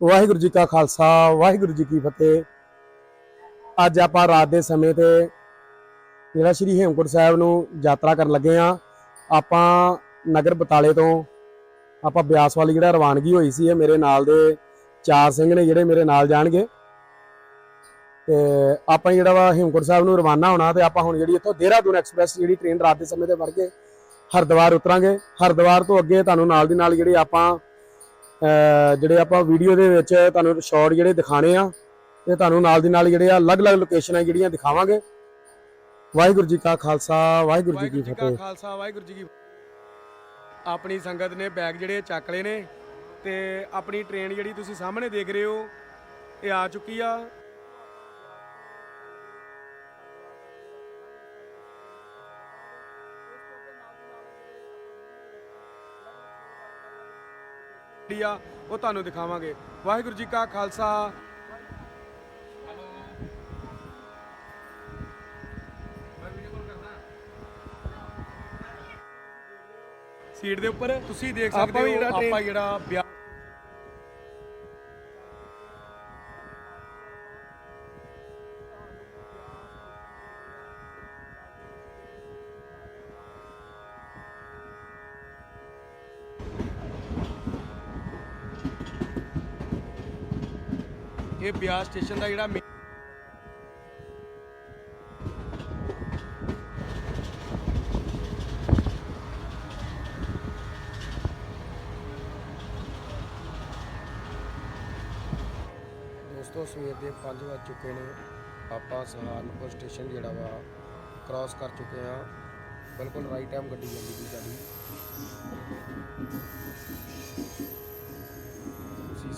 ਵਾਹਿਗੁਰੂ ਜੀ ਕਾ ਖਾਲਸਾ, ਵਾਹਿਗੁਰੂ ਜੀ ਕੀ ਫਤਿਹ। ਅੱਜ ਆਪਾਂ ਰਾਤ ਦੇ ਸਮੇਂ ਤੇ ਜਿਹੜਾ ਸ੍ਰੀ ਹੇਮਕੁੰਟ ਸਾਹਿਬ ਨੂੰ ਯਾਤਰਾ ਕਰਨ ਲੱਗੇ ਆ ਆਪਾਂ ਨਗਰ ਬਤਾਲੇ ਤੋਂ ਆਪਾਂ ਬਿਆਸ ਵਾਲੀ ਜਿਹੜਾ ਰਵਾਨਗੀ ਹੋਈ ਸੀ, ਇਹ ਮੇਰੇ ਨਾਲ ਦੇ ਚਾਰ ਸਿੰਘ ਨੇ ਜਿਹੜੇ ਮੇਰੇ ਨਾਲ ਜਾਣਗੇ। ਤੇ ਆਪਾਂ ਜਿਹੜਾ ਵਾ ਹੇਮਕੁੰਟ ਸਾਹਿਬ ਨੂੰ ਰਵਾਨਾ ਹੋਣਾ ਤੇ ਆਪਾਂ ਹੁਣ ਜਿਹੜੀ ਇੱਥੋਂ ਦੇਹਰਾਦੂਨ ਐਕਸਪ੍ਰੈਸ ਜਿਹੜੀ ਟ੍ਰੇਨ ਰਾਤ ਦੇ ਸਮੇਂ ਤੇ ਵੜ ਕੇ ਹਰਿਦੁਆਰ ਉਤਰਾਂਗੇ। ਹਰਿਦੁਆਰ ਤੋਂ ਅੱਗੇ ਤੁਹਾਨੂੰ ਨਾਲ ਦੀ ਨਾਲ ਜਿਹੜੀ ਆਪਾਂ ਜਿਹੜੇ ਆਪਾਂ ਵੀਡੀਓ ਦੇ ਵਿੱਚ ਤੁਹਾਨੂੰ ਸ਼ਾਰਟ ਜਿਹੜੇ ਦਿਖਾਣੇ ਆ ਤੇ ਤੁਹਾਨੂੰ ਨਾਲ ਦੀ ਨਾਲ ਜਿਹੜੇ ਆ ਅਲੱਗ-ਅਲੱਗ ਲੋਕੇਸ਼ਨਾਂ ਜਿਹੜੀਆਂ ਦਿਖਾਵਾਂਗੇ। ਵਾਹਿਗੁਰੂ ਜੀ ਕਾ ਖਾਲਸਾ ਵਾਹਿਗੁਰੂ ਜੀ ਕੀ ਵਾਹਿਗੁਰੂ ਜੀ ਕਾ ਫਤਿਹ। ਖਾਲਸਾ ਵਾਹਿਗੁਰੂ ਜੀ ਕੀ ਆਪਣੀ ਸੰਗਤ ਨੇ ਬੈਗ ਜਿਹੜੇ ਚੱਕ ਲਏ ਨੇ ਤੇ ਆਪਣੀ ਟ੍ਰੇਨ ਜਿਹੜੀ ਤੁਸੀਂ ਸਾਹਮਣੇ ਦੇਖ ਰਹੇ ਹੋ ਇਹ ਆ ਚੁੱਕੀ ਆ। ਜਿਹੜੀ ਆ ਉਹ ਤੁਹਾਨੂੰ ਦਿਖਾਵਾਂਗੇ। ਵਾਹਿਗੁਰੂ ਜੀ ਕਾ ਖਾਲਸਾ। ਸੀਟ ਦੇ ਉੱਪਰ ਤੁਸੀਂ ਦੇਖ ਸਕਦੇ ਹੋ ਆਪਾਂ ਜਿਹੜਾ ਵਿਆਹ ਇਹ ਬਿਆਸ ਸਟੇਸ਼ਨ ਦਾ ਜਿਹੜਾ ਦੋਸਤੋ, ਸਵੇਰ ਦੇ 5 ਵਜ ਚੁੱਕੇ ਨੇ। ਆਪਾਂ ਸਹਾਰਨਪੁਰ ਸਟੇਸ਼ਨ ਜਿਹੜਾ ਵਾ ਕ੍ਰਾਸ ਕਰ ਚੁੱਕੇ ਆ ਬਿਲਕੁਲ ਰਾਈਟ ਟਾਈਮ ਗੱਡੀ ਜਾਂਦੀ ਪਈ ਸਾਡੀ।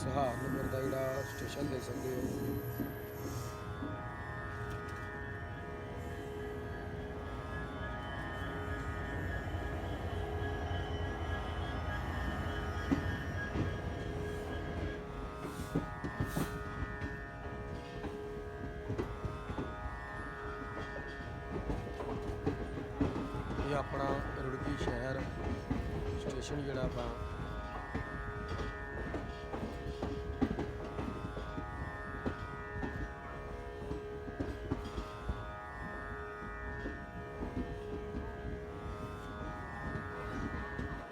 ਤੁਸੀਂ ਸਹਾਰਨਪੁਰ ਦਾ ਜਿਹੜਾ ਸਟੇਸ਼ਨ ਦੇਖ ਸਕਦੇ ਹੋ। ਇਹ ਆਪਣਾ ਰੁੜਕੀ ਸ਼ਹਿਰ ਸਟੇਸ਼ਨ ਜਿਹੜਾ ਆਪਾਂ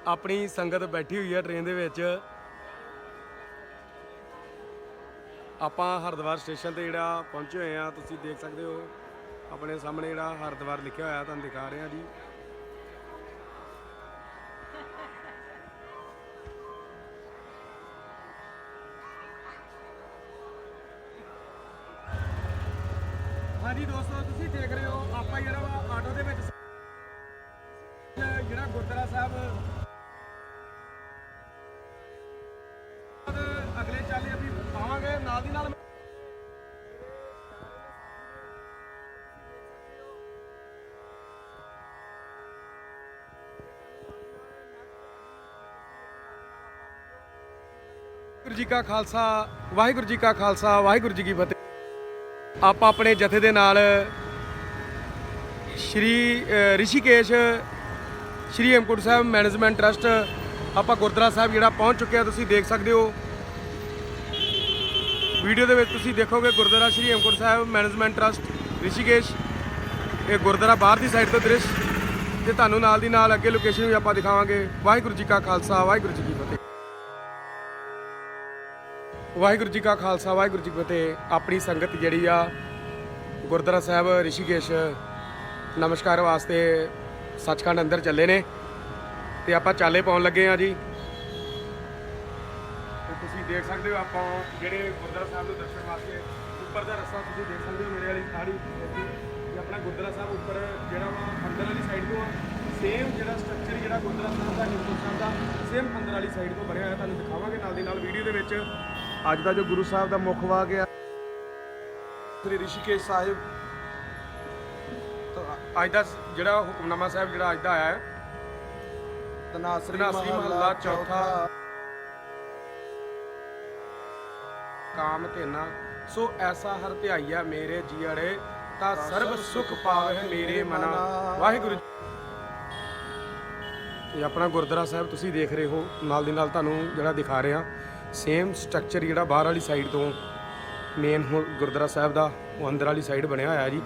ਆਪਣੀ ਸੰਗਤ ਬੈਠੀ ਹੋਈ ਹੈ ਟ੍ਰੇਨ ਦੇ ਵਿੱਚ। ਆਪਾਂ ਹਰਿਦੁਆਰ ਸਟੇਸ਼ਨ ਤੇ ਜਿਹੜਾ ਪਹੁੰਚੇ ਹੋਏ ਆ ਤੁਸੀਂ ਦੇਖ ਸਕਦੇ ਹੋ। ਆਪਣੇ ਸਾਹਮਣੇ ਜਿਹੜਾ ਹਰਿਦੁਆਰ ਲਿਖਿਆ ਹੋਇਆ, ਤੁਹਾਨੂੰ ਦਿਖਾ ਰਹੇ ਆ ਜੀ। ਹਾਂਜੀ ਦੋਸਤੋ, ਤੁਸੀਂ ਦੇਖ ਰਹੇ ਹੋ, ਆਪਾਂ ਜਿਹੜਾ ਵਾ ਆਟੋ ਦੇ ਵਿੱਚ ਜਿਹੜਾ ਗੁਰਦੁਆਰਾ ਸਾਹਿਬ ਅਗਲੇ ਅਸੀਂ ਆਵਾਂਗੇ, ਨਾਲ ਦੀ ਨਾਲ ਵਾਹਿਗੁਰੂ ਜੀ ਕਾ ਖਾਲਸਾ, ਵਾਹਿਗੁਰੂ ਜੀ ਕਾ ਖਾਲਸਾ, ਵਾਹਿਗੁਰੂ ਜੀ ਕੀ ਫਤਿਹ। ਆਪਾਂ ਆਪਣੇ ਜਥੇ ਦੇ ਨਾਲ ਸ਼੍ਰੀ ਰਿਸ਼ੀਕੇਸ਼, ਸ਼੍ਰੀ ਹੇਮਕੁੰਟ ਸਾਹਿਬ ਮੈਨੇਜਮੈਂਟ ਟਰਸਟ, ਆਪਾਂ ਗੁਰਦੁਆਰਾ ਸਾਹਿਬ ਜਿਹੜਾ ਪਹੁੰਚ ਚੁੱਕੇ ਆ ਤੁਸੀਂ ਦੇਖ ਸਕਦੇ ਹੋ। ਵੀਡੀਓ ਦੇ ਵਿੱਚ ਤੁਸੀਂ ਦੇਖੋਗੇ ਗੁਰਦੁਆਰਾ ਸ਼੍ਰੀ ਹੇਮਕੁੰਟ ਸਾਹਿਬ ਮੈਨੇਜਮੈਂਟ ਟਰਸਟ, ਰਿਸ਼ੀਕੇਸ਼। ਇਹ ਗੁਰਦੁਆਰਾ ਬਾਹਰ ਦੀ ਸਾਈਡ ਤੋਂ ਦ੍ਰਿਸ਼। ਤੇ ਤੁਹਾਨੂੰ ਨਾਲ ਦੀ ਨਾਲ ਅੱਗੇ ਲੋਕੇਸ਼ਨ ਵੀ ਆਪਾਂ ਦਿਖਾਵਾਂਗੇ। ਵਾਹਿਗੁਰੂ ਜੀ ਕਾ ਖਾਲਸਾ, ਵਾਹਿਗੁਰੂ ਜੀ ਕੀ ਫਤਿਹ। ਵਾਹਿਗੁਰੂ ਜੀ ਕਾ ਖਾਲਸਾ, ਵਾਹਿਗੁਰੂ ਜੀ ਕੀ ਫਤਿਹ। ਆਪਣੀ ਸੰਗਤ ਜਿਹੜੀ ਆ, ਗੁਰਦੁਆਰਾ ਸਾਹਿਬ ਰਿਸ਼ੀਕੇਸ਼, ਨਮਸਕਾਰ ਵਾਸਤੇ ਸੱਚਖੰਡ ਅੰਦਰ ਚੱਲੇ ਨੇ। ਤੇ ਆਪਾਂ ਚਾਲੇ ਪਾਉਣ ਲੱਗੇ ਆ ਜੀ। ਤੁਸੀਂ ਦੇਖ ਸਕਦੇ ਹੋ ਆਪਾਂ ਜਿਹੜੇ ਗੁਰਦੁਆਰਾ ਸਾਹਿਬ ਦੇ ਦਰਸ਼ਨ ਵਾਸਤੇ ਉੱਪਰ ਦਾ ਰਸਤਾ ਤੁਸੀਂ ਦੇਖ ਸਕਦੇ ਹੋ ਮੇਰੇ ਵਾਲੀ ਖਾੜੀ ਇਹ ਆਪਣਾ ਗੁਰਦੁਆਰਾ ਸਾਹਿਬ ਉੱਪਰ ਜਿਹੜਾ ਵਾ ਅੰਦਰ ਵਾਲੀ ਸਾਈਡ ਤੋਂ ਸੇਮ ਜਿਹੜਾ ਸਟਰਕਚਰ ਜਿਹੜਾ ਗੁਰਦੁਆਰਾ ਸਾਹਿਬ ਦਾ ਹਿੰਦੂ ਸਾਹਿਬ ਦਾ ਸੇਮ ਅੰਦਰ ਵਾਲੀ ਸਾਈਡ ਤੋਂ ਬਣਿਆ ਹੋਇਆ ਤੁਹਾਨੂੰ ਦਿਖਾਵਾਂਗੇ ਨਾਲ ਦੀ ਨਾਲ ਵੀਡੀਓ ਦੇ ਵਿੱਚ। ਅੱਜ ਦਾ ਜੋ ਗੁਰੂ ਸਾਹਿਬ ਦਾ ਮੁੱਖ ਵਾਕ ਆ ਸ੍ਰੀ ਰਿਸ਼ੀਕੇਸ਼ ਸਾਹਿਬ। ਅੱਜ ਦਾ ਜਿਹੜਾ ਹੁਕਮਨਾਮਾ ਸਾਹਿਬ ਜਿਹੜਾ ਅੱਜ ਦਾ ਆਇਆ ਹੈ ਤਨਾਸਰੀ ਮਹੱਲਾ ਚੌਥਾ। ਕਾਮ ਧੇਨਾ ਸੋ ਐਸਾ ਹਰ ਧਿਆਈਆ ਮੇਰੇ ਜੀੜੇ ਤਾਂ ਸਰਬ ਸੁਖ ਪਾਵੇ ਮੇਰੇ ਮਨਾ। ਵਾਹਿਗੁਰੂ ਇਹ ਆਪਣਾ ਗੁਰਦੁਆਰਾ ਸਾਹਿਬ ਤੁਸੀਂ ਦੇਖ ਰਹੇ ਹੋ, ਨਾਲ ਦੀ ਨਾਲ ਤੁਹਾਨੂੰ ਜਿਹੜਾ ਦਿਖਾ ਰਿਹਾ ਸੇਮ ਸਟਰਕਚਰ ਜਿਹੜਾ ਬਾਹਰ ਵਾਲੀ ਸਾਈਡ ਤੋਂ ਮੇਨ ਗੁਰਦੁਆਰਾ ਸਾਹਿਬ ਦਾ, ਉਹ ਅੰਦਰ ਵਾਲੀ ਸਾਈਡ ਬਣਿਆ ਹੋਇਆ ਜੀ।